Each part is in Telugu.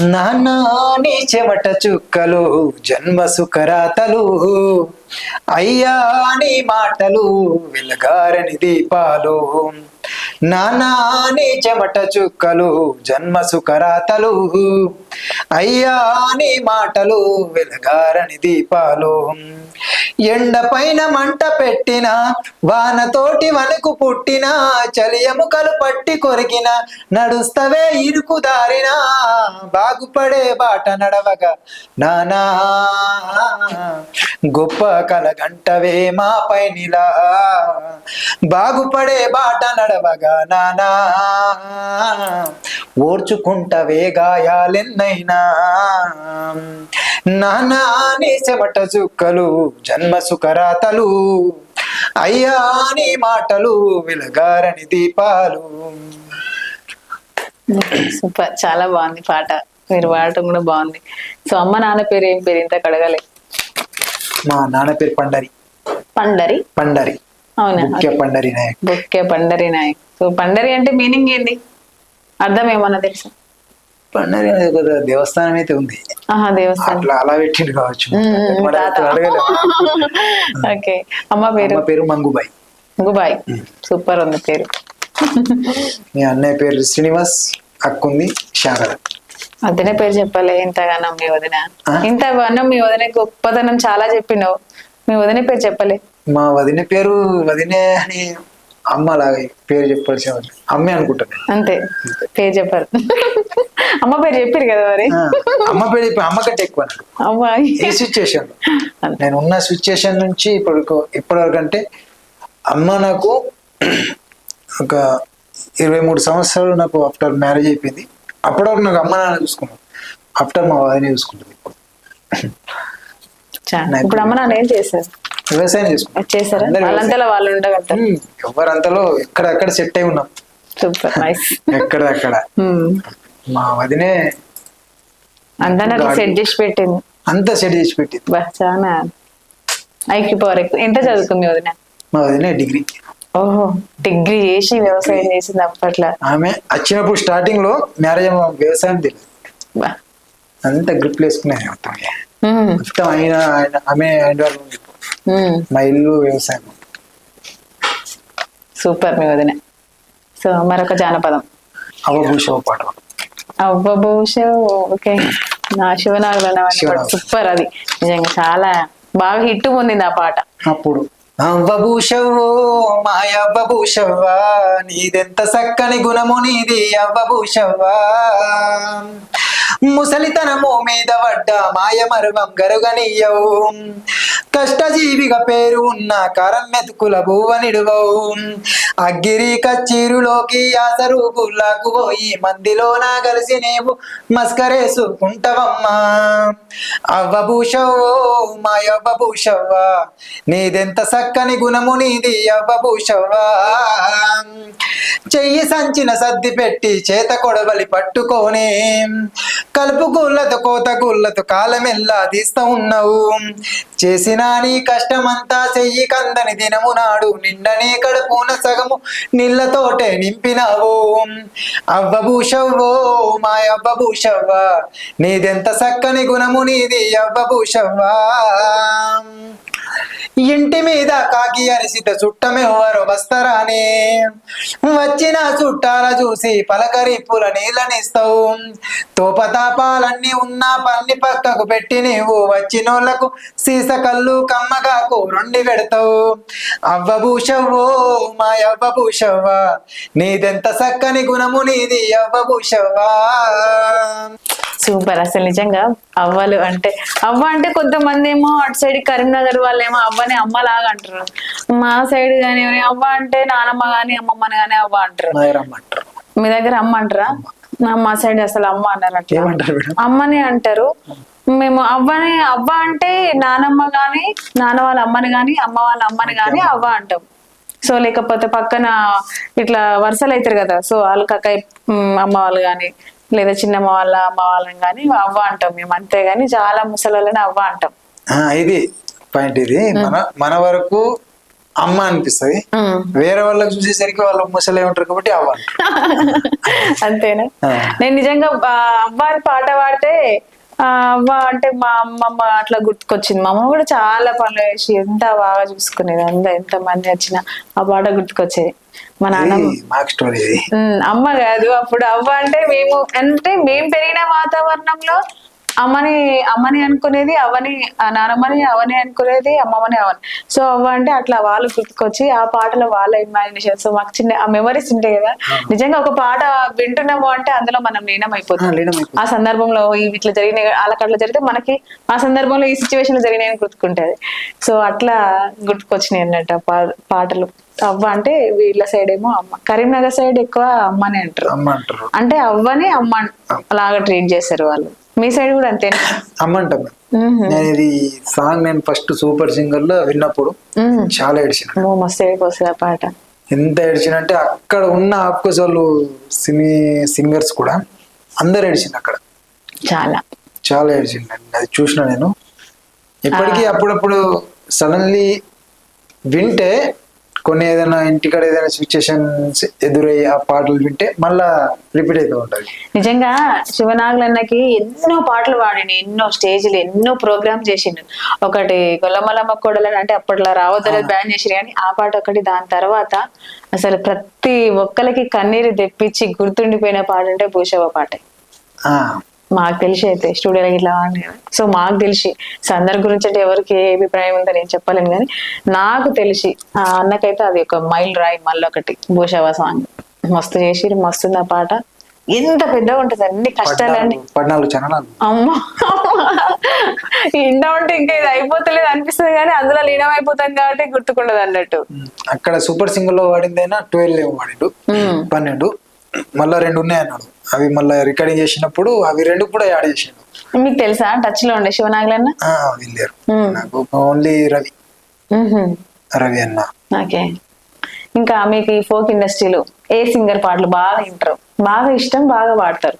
నాన్న చెమట చుక్కలు జన్మ సుఖరాతలు అయ్యాని మాటలు వెలగారని దీపాలు. నానా చెమట చుక్కలు జన్మ సుఖరాతలు అయ్యాని మాటలు వెలగారని దీపాలు. ఎండ పైన మంట పెట్టిన వానతోటి వణుకు పుట్టిన చలియముకలు పట్టి కొరికిన నడుస్తవే ఇరుకు దారిన బాగుపడే బాట నడవగా. నానా గొప్ప కలగంటవే మా పైనిలా బాగుపడే బాట నడవగా నానా. ఓర్చుకుంటవే గాయాలెన్నైనా. నానా నీ చెమట చుక్కలు జన్మ సుకరాతలు అయ్యా నీ మాటలు వెలగారని దీపాలు. సూపర్ చాలా బాగుంది పాట. మీరు పాడటం కూడా బాగుంది. సో అమ్మ నాన్న పేరు ఏం పేరు? ఇంత కడగలే మా నాన్న పేరు పండరి. పండరి? పండరి. అవునా? పండరి నాయక్. బొక్కే పండరి నాయక్. సో పండరి అంటే మీనింగ్ ఏంటి అర్థం ఏమన్నా తెలుసా? ఒక దేవస్థానం అయితే ఉంది. అట్లా అలా పెట్టిండు కావచ్చు. ఓకే. అమ్మ పేరు? పేరు మంగుబాయ్. గుబాయ్ సూపర్ ఉంది పేరు. మీ అన్నయ్య పేరు శ్రీనివాస్ అక్కుంది శారద. వదిన పేరు చెప్పలే ఇంతగానో మీ వదిన? ఇంతగానో మీ వదిన గొప్పతనం చాలా చెప్పినావు. మీ వదిన పేరు చెప్పలే. మా వదిన పేరు వదినే అని అమ్మ లాగా పేరు చెప్పాల్సి అమ్మే అనుకుంటాను. అంతే. పేరు చెప్పారు. అమ్మ పేరు చెప్పారు కదా మరి? అమ్మ పేరు చెప్పి అమ్మ కంటే ఎక్కువ ఏ సిచ్యుయేషన్ నేను ఉన్న సిచ్యుయేషన్ నుంచి ఇప్పుడు ఇప్పటి వరకు అంటే అమ్మ నాకు ఒక ఇరవై మూడు సంవత్సరాలు నాకు ఆఫ్టర్ మ్యారేజ్ అయిపోయింది. అప్పటి వరకు నాకు అమ్మ నాన్న చూసుకున్నాను ఆఫ్టర్ మా వదిన చూసుకుంటుంది ఇప్పుడు. ఇప్పుడు అమ్మ నాన్న ఏం చేశారు? వ్యవసాయం చేసుకుంటాం చేశారా? అందరూ వాళ్ళంతలో వాళ్ళు ఎవరంతలో ఎక్కడెక్కడ సెట్ అయి ఉన్నాం. Super nice. ఎక్కడెక్కడ. మా వదినే అందరూ సెట్ చేసి పెట్టింది. అంతా సెట్ చేసి పెట్టింది. బా చాలా ఐక్యూ పవర్ ఎక్కువ. ఎంత చదువుకుంది వదిన? మా వదినే డిగ్రీ. ఓహో డిగ్రీ చేసి వ్యవసాయం చేసింది అప్పట్లో. ఆమె వచ్చినప్పుడు స్టార్టింగ్లో మ్యారేజ్ వ్యవసాయం తెలియదు అంతా గ్రిప్ వేసుకునేది మొత్తం మొత్తం ఆయన ఆమె మా ఇల్లు వ్యవసాయం. సూపర్ మీ వదిన. సో మరొక జానపదం. అవభూషవ పాట అవ్వభూష ఓకే. నా శివనాగుల. సూపర్ అది. నిజంగా చాలా బాగా హిట్ పొందింది ఆ పాట. అప్పుడు అవ్వభూషవో మాయ అవ్వభూషవ్వా నీదెంత చక్కని గుణము నీది అవ్వభూషవ్వా ముసలితనము మీద పడ్డ మాయ మరువం గరుగనీయవు కష్టజీవిగా పేరు ఉన్న కరం మెతుకుల భూవనిడువవు అగ్గిరి కచ్చీరులోకి ఆసరు గుల్లాకు పోయి మందిలోన కలిసి నీవు మస్కరేసుకుంటవమ్మా. అవ్వభూషవో మాయవ్వభూషవ్వా నీదెంత చక్కని గుణము నీది అవ్వభూషవ్వా. చెయ్యి సంచిన సర్ది పెట్టి చేత కొడవలి పట్టుకొని. కలుపు గుళ్ళతో కోత గుళ్ళతో కాలమెల్లా తీస్తా ఉన్నావు చేసిన నీ కష్టమంతా చెయ్యి కందని దినము నాడు. నిండని కడుపున సగము నీళ్ళతోటే నింపినావు. అవ్వభూషవ్వో మా అవ్వభూషవ్వ నీదెంత చక్కని గుణము నీది అవ్వభూషవ్వా ఇంటి మీద కాకి అరిసిత చుట్టమెవ్వరు వస్తరాని వచ్చిన చుట్టాల చూసి పలకరింపుల నీళ్ళనిస్తావు. తోపతాపాలన్నీ ఉన్నా పన్ని పక్కకు పెట్టి నీవు వచ్చినోళ్ళకు సీస కళ్ళు కమ్మగాకు రెండి పెడతావు. అవ్వభూషవ్వో మా అవ్వభూషవ్వా నీదెంత చక్కని గుణము నీది అవ్వభూషవ్వా సూపర్. అసలు నిజంగా అవ్వలు అంటే అవ్వ అంటే కొంతమంది ఏమో అటు సైడ్ కరీంనగర్ వాళ్ళు ఏమో అవ్వని అమ్మలాగా అంటారు. మా సైడ్ కానీ అవ్వ అంటే నానమ్మ గాని అమ్మమ్మని గాని అవ్వ అంటారు. మీ దగ్గర అమ్మ అంటారా. మా సైడ్ అసలు అమ్మ అన్నారు అమ్మని అంటారు. మేము అవ్వని అవ్వ అంటే నానమ్మ గాని నాన్న వాళ్ళ అమ్మని గాని అమ్మ వాళ్ళ అమ్మని గాని అవ్వ అంటాం. సో లేకపోతే పక్కన ఇట్లా వరుసలు అవుతారు కదా సో వాళ్ళ కక్క అమ్మ వాళ్ళు గాని లేదా చిన్నమ్మ వాళ్ళ అమ్మ వాళ్ళని గాని అవ్వ అంటాం మేము. అంతేగాని చాలా ముసలి అవ్వ అంటాం. ఇది పాయింట్ ఇది. మన మన వరకు అమ్మ అనిపిస్తది. వేరే వాళ్ళకి చూసేసరికి వాళ్ళు ముసలే ఉంటారు కాబట్టి అవ్వ అంతేనా. నేను నిజంగా ఆ, అవ్వ అని పాట పాడితే అంటే మా అమ్మమ్మ అట్లా గుర్తుకొచ్చింది. మా అమ్మ కూడా చాలా పనులు చేసి ఎంత బాగా చూసుకునేది అంత ఎంత మంది వచ్చినా ఆ పాట గుర్తుకొచ్చేది. మా ఉమ్, అమ్మ కాదు అప్పుడు అవ్వ అంటే మేము అంటే మేము పెరిగిన వాతావరణంలో అమ్మని అమ్మని అనుకునేది అవని ఆ నానమ్మని అవని అనుకునేది అమ్మమ్మని అవని. సో అవ్వ అంటే అట్లా వాళ్ళు గుర్తుకొచ్చి ఆ పాటలో వాళ్ళ ఇమాజినేషన్ సో మాకు చిన్న ఆ మెమరీస్ ఉంటాయి కదా. నిజంగా ఒక పాట వింటున్నాము అంటే అందులో మనం లీనం అయిపోతాం. ఆ సందర్భంలో ఇట్లా జరిగిన వాళ్ళకి అట్లా జరిగితే మనకి ఆ సందర్భంలో ఈ సిచ్యువేషన్ జరిగినాయని గుర్తుకుంటది. సో అట్లా గుర్తుకొచ్చినాయి అన్నట్టు పాటలు. అవ్వ అంటే వీళ్ళ సైడ్ ఏమో అమ్మ. కరీంనగర్ సైడ్ ఎక్కువ అమ్మని అంటారు. అమ్మ అంటారు. అంటే అవ్వని అమ్మ లాగా ట్రీట్ చేశారు వాళ్ళు. మీ సైడ్ కూడా అంతేనా అమ్మ అంటాం మేము. మ్మ్. నేను ఇది సాంగ్ నేను ఫస్ట్ సూపర్ సింగర్లో విన్నప్పుడు. చాలా ఏడ్చిన. మస్తు ఏడిపోతుంది ఆ పాట. ఎంత ఏడ్చినంటే అక్కడ ఉన్న ఆఫ్కోర్స్ వాళ్ళు సినీ సింగర్స్ కూడా అందరు ఏడ్చింది అక్కడ. చాలా. చాలా ఏడ్చింది అది చూసిన నేను. ఇప్పటికీ అప్పుడప్పుడు సడన్లీ వింటే కొన్ని ఏదైనా ఇంటికాడ ఏదైనా సిచ్యుయేషన్స్ ఎదురయ్యి ఆ పాటలు వింటే మళ్ళా రిపీట్ అవుతూ ఉంటది నిజంగా శివనాగులన్నకి ఎన్నో పాటలు పాడిండు ఎన్నో స్టేజ్లు ఎన్నో ప్రోగ్రామ్ చేసిండు. ఒకటి గొల్లమల్లమ్మ కోడలని అంటే అప్పట్లో రావద్దలేదు బ్యాన్ చేసిరు కానీ ఆ పాట ఒకటి దాని తర్వాత అసలు ప్రతి ఒక్కరికి కన్నీరు తెప్పించి గుర్తుండిపోయిన పాట అంటే భూషవ పాటే. ఆ, మాకు తెలిసి అయితే స్టూడియోలో ఇట్లా సో మాకు తెలిసి సో అందరి గురించి అంటే ఎవరికి ఏ అభిప్రాయం ఉందో నేను చెప్పలేను కానీ నాకు తెలిసి ఆ అన్నకైతే అది ఒక మైల్ రాయి మళ్ళీ ఒకటి భూషవ సాంగ్ మస్తు చేసి మస్తుంది ఆ పాట. ఎంత పెద్దగా ఉంటుంది అన్ని కష్టాలన్నీ. పద్నాలుగు చరణాలు. అమ్మ! ఇండ ఉంటే ఇంకా ఇది అయిపోతలేదు అనిపిస్తుంది కానీ అందులో లీనం అయిపోతాం కాబట్టి గుర్తుకుండదు అన్నట్టు. అక్కడ సూపర్ సింగర్లో వాడిందైనా ట్వెల్వ్ వాడిండు. పన్నెండు. మళ్ళా రెండు ఉన్నాయి అన్నాడు. అవి మళ్ళీ రికార్డింగ్ చేసినప్పుడు అవి రెండు కూడా యాడ్ చేసిండు. మీకు తెలుసా? టచ్లో ఉండే శివనాగులన్న? వెళ్ళారు. నాకు ఓన్లీ రవి. రవి అన్న. ఓకే. ఇంకా మీకు ఈ ఫోక్ ఇండస్ట్రీలో ఏ సింగర్ పాటలు బాగా వింటారు? బాగా ఇష్టం బాగా పాడతారు?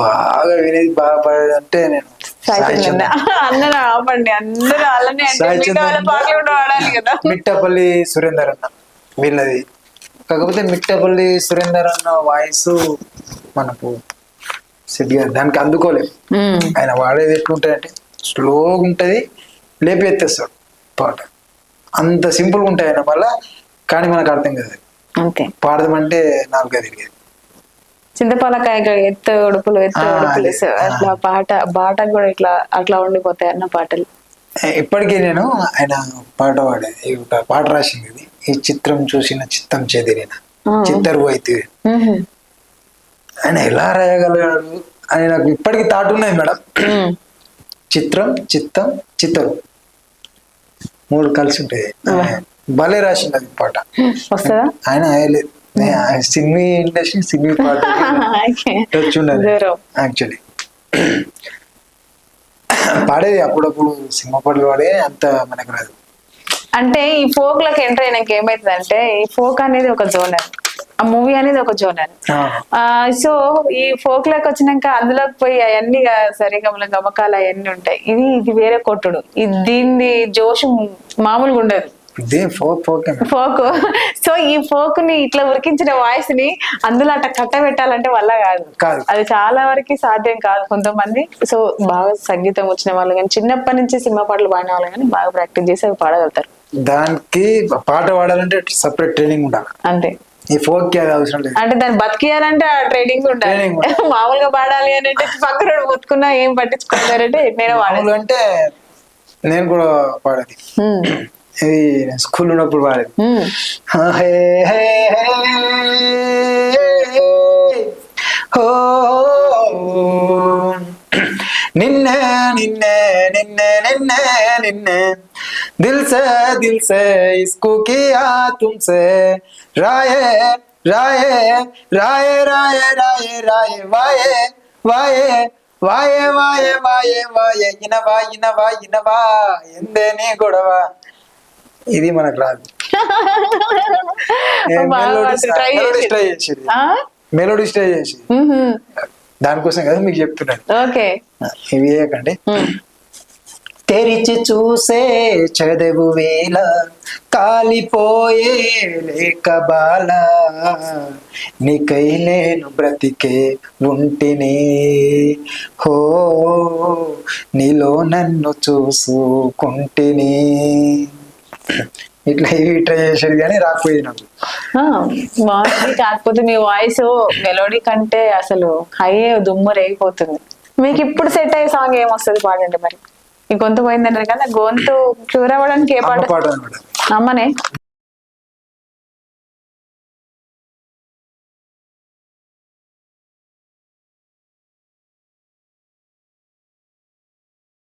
బాగా వినేది బాగా పాడేది అంటే నేను. అందరూ ఆపండి. అందరూ అలానే. పాటలు కూడా పాడాలి కదా. మిట్టపల్లి సురేందర్ అన్న. వీళ్ళది. కాకపోతే మిట్టపల్లి సురేందర్ అన్న వాయిస్ మనకు కాదు దానికి అందుకోలేదు. ఆయన వాడేది ఎట్లుంటుంది అంటే స్లోగా ఉంటుంది లేపి ఎత్తేస్తాడు పాట. అంత సింపుల్గా ఉంటాయి ఆయన వల్ల కానీ మనకు అర్థం కాదు. అంతే పాడదామంటే నాలుగు తిరిగేది చింతపాలకాయ ఎత్తు ఉడుపులు ఎత్తు. అట్లా పాట పాట కూడా ఇట్లా అట్లా ఉండిపోతాయి అన్న పాటలు. ఇప్పటికీ నేను ఆయన పాట పాడేది ఒక పాట రాసింది ఇది. ఈ చిత్రం చూసిన చిత్తం చెదిరిన. చిత్తరు అయితే. ఆయన ఎలా రాయగలిగాడు అని నాకు ఇప్పటికీ థాట్ ఉన్నది మేడం. చిత్రం చిత్తం చిత్తరు మూడు కలిసి ఉంటాయి. భలే రాసింది అది పాట. ఆయన ఆయలేదు సినిమా ఇండస్ట్రీ సినిమా పాట. యాక్చువల్లీ. పాడేది అప్పుడప్పుడు సినిమా పాటలు పాడే అంత మనకు రాదు. అంటే ఈ ఫోక్లోకి ఎంటర్ అయినాక ఏమైతుంది అంటే ఈ ఫోక్ అనేది ఒక జోనర్ ఆ మూవీ అనేది ఒక జోనర్ ఆ, సో ఈ ఫోక్లోకి వచ్చినాక అందులోకి పోయి అవన్నీ సరిగమల గమకాలు అవన్నీ ఉంటాయి. ఇది ఇది వేరే కొట్టుడు. ఇది దీన్ని జోషు మామూలుగా ఉండదు. ఫోక్ సో ఈ ఫోక్ని ఇట్లా ఉరికించిన వాయిస్ని అందులో అట్ట కట్టబెట్టాలంటే వల్ల కాదు. కాదు. అది చాలా వరకు సాధ్యం కాదు కొంతమంది. సో బాగా సంగీతం వచ్చిన వాళ్ళు కానీ చిన్నప్పటి నుంచి సినిమా పాటలు పాడిన వాళ్ళు కానీ బాగా ప్రాక్టీస్ చేసి అవి పాడగలుగుతారు. దానికి పాట పాడాలంటే సపరేట్ ట్రైనింగ్ ఉండాలి. అంతే. ఈ ఫోక్కి అది అవసరం లేదు. అంటే దాన్ని బతికియాలంటే ఆ ట్రైనింగ్ ఉండాలి. మామూలుగా పాడాలి అని అంటే పక్కన మొత్తుకున్నా ఏం పట్టించుకుంటారంటే నేను వాడాలి మామూలుగా అంటే నేను కూడా పాడేది. ఇది స్కూల్ ఉన్నప్పుడు పాడేది. హే హే హో నిన్నే నిన్నే నిన్నే నిన్నే నిన్నే दिल से दिल से इसको किया तुमसे राये राये राये राये राये राये वाये वाये వాయే వాయే వాయే వాయే ఇనవా ఇనవా ఇనవా ఎందేనే గొడవ ఇది మనకు రాదు ట్రై మెలోడీ ట్రై చేసేది మెలోడీ ట్రై చేసి దానికోసం కదా మీకు చెప్తున్నాను ఓకే ఇవి ఏకండి తెరిచి చూసే చదువు వేళ కాలిపోయే లేక బాల. నీకై నేను బ్రతికే ఉంటిని. హో నీలో నన్ను చూసుకుంటిని. ఇట్లా ఇవి ట్రై చేసేది కానీ రాకపోయేది నాకు ఆ, బాగుంది కాకపోతే మీ వాయిస్ మెలోడీ కంటే అసలు హై దుమ్ము రేగిపోతుంది. మీకు ఇప్పుడు సెట్ అయ్యే సాంగ్ ఏమొస్తుంది పాడండి మరి? ఈ గొంతు పోయిందన్నారు కదా గొంతు క్యూర్ అవ్వడానికి ఏ పాట అమ్మనే